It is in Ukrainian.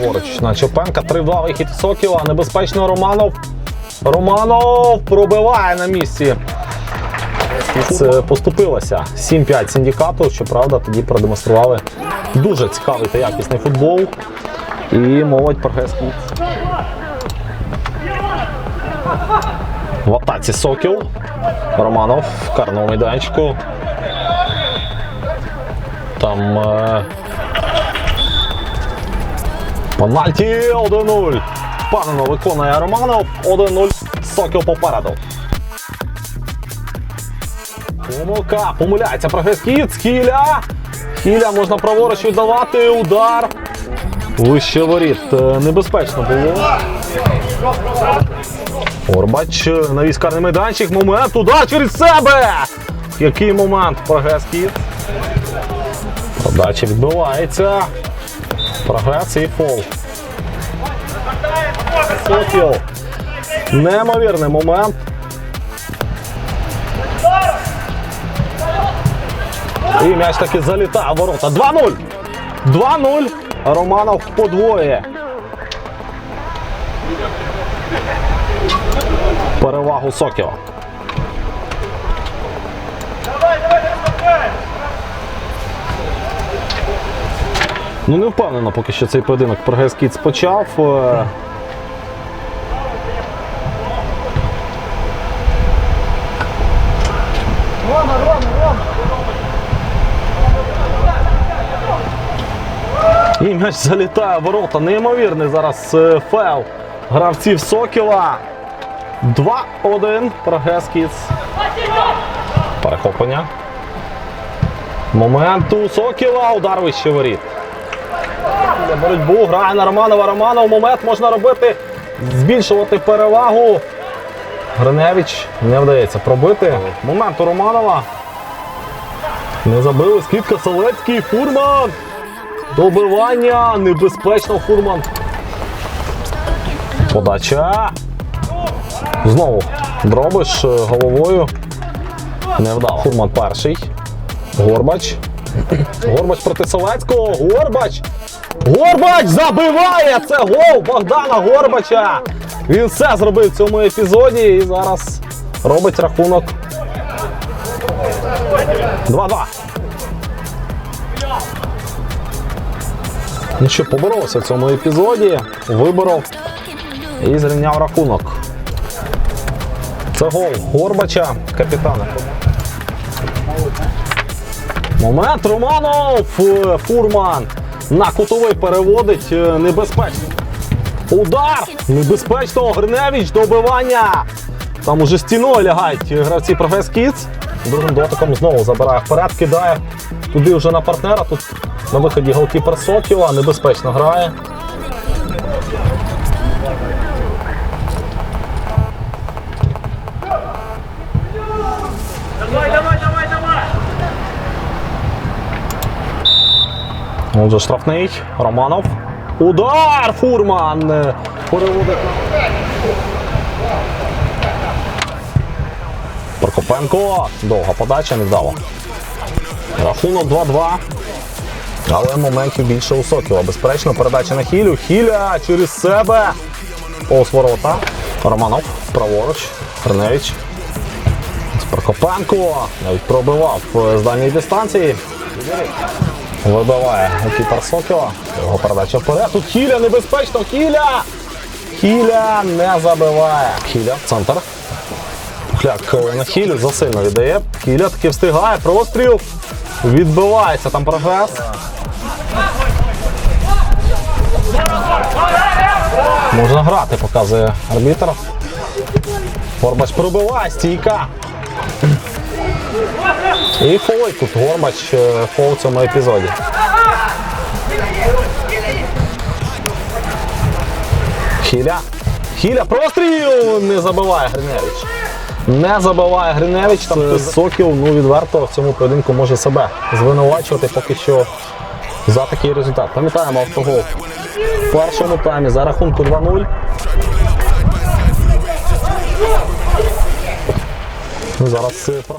праворуч на Чопенка. 3-2 вихід Сокіла. Небезпечно Романов. Романов пробиває на місці. Це поступилося 7-5 синдикату. Щоправда, тоді продемонстрували дуже цікавий та якісний футбол. І молодь прогрес В атаці Сокіл. Романов в карному майданчику. Там. Е... Пенальті 1-0. Впевнено виконує Романов. 1-0. Сокіл попереду. Помилка. Помиляється прогрес Кіт. Хіля. Хіля можна праворуч віддавати. Удар. Вище воріт. Е, Небезпечно було. Орбач на військарний майданчик. Момент. Удар через себе. Який момент прогрес Кіт. Подача відбивається. Прогрес і фол. Сокіл. Неймовірний момент. І м'яч таки залітає ворота. 2-0. 2-0. Романов подвоює. Перевагу Сокіла. Ну, не впевнено поки що цей поєдинок Прогрес Кіт почав. Е, І м'яч залітає в ворота. Неймовірний зараз е, фейл гравців Сокіла. 2-1. Прогрес Кіц. Перехоплення. Момент у Сокіла. Удар вище воріт. За боротьбу грає на Романова. Романов. Момент можна робити. Збільшувати перевагу. Гриневич не вдається пробити. Момент у Романова. Не забили. Скидка Солецький. Фурман. Добивання. Небезпечно Фурман. Подача. Знову дробиш е, головою. Не вдав. Фурман перший. Горбач. Горбач проти Солецького. Горбач. Горбач забиває! Це гол Богдана Горбача. Він все зробив в цьому епізоді і зараз робить рахунок. 2-2. Ну що, поборовся в цьому епізоді, виборов і зрівняв рахунок. Це гол Горбача, капітана. Момент Романов! Фурман на кутовий переводить е, небезпечно. Удар! Небезпечно! Гриневич, добивання! Там уже стіною лягають гравці Прогрес Кіц. Другим дотиком знову забирає вперед, кидає туди вже на партнера. Тут на виході голкіпер Сокіла, небезпечно грає. Отже, штрафний. Романов. Удар! Фурман! Переводить. Прокопенко. Довга подача не вдало. Рахунок 2-2. Але моментів більше у Сокіла. Безперечно, передача на Хілю. Хіля через себе. Повз ворота. Романов. Праворуч. Гриневич. Прокопенко. Навіть пробивав е, з дальньої дистанції. Вибиває кіпер Сокіла. Його передача вперед. Тут Хіля небезпечно. Хіля! Хіля не забиває. Хіля, центр. Кляк е, на Хілю засильно віддає. Хіля таки встигає. Простріл. Відбивається там прогрес. Можна грати, показує арбітр. Горбач пробиває, стійка. І фол тут Горбач е, фол в цьому епізоді. Хіля. Хіля, простріл! Не забиває Гриневич. Не забиває Гриневич. Там Сокіл, ну відверто в цьому поєдинку може себе звинувачувати поки що за такий результат. Пам'ятаємо автогол в першому таймі за рахунку 2-0. Ну, Зараз е,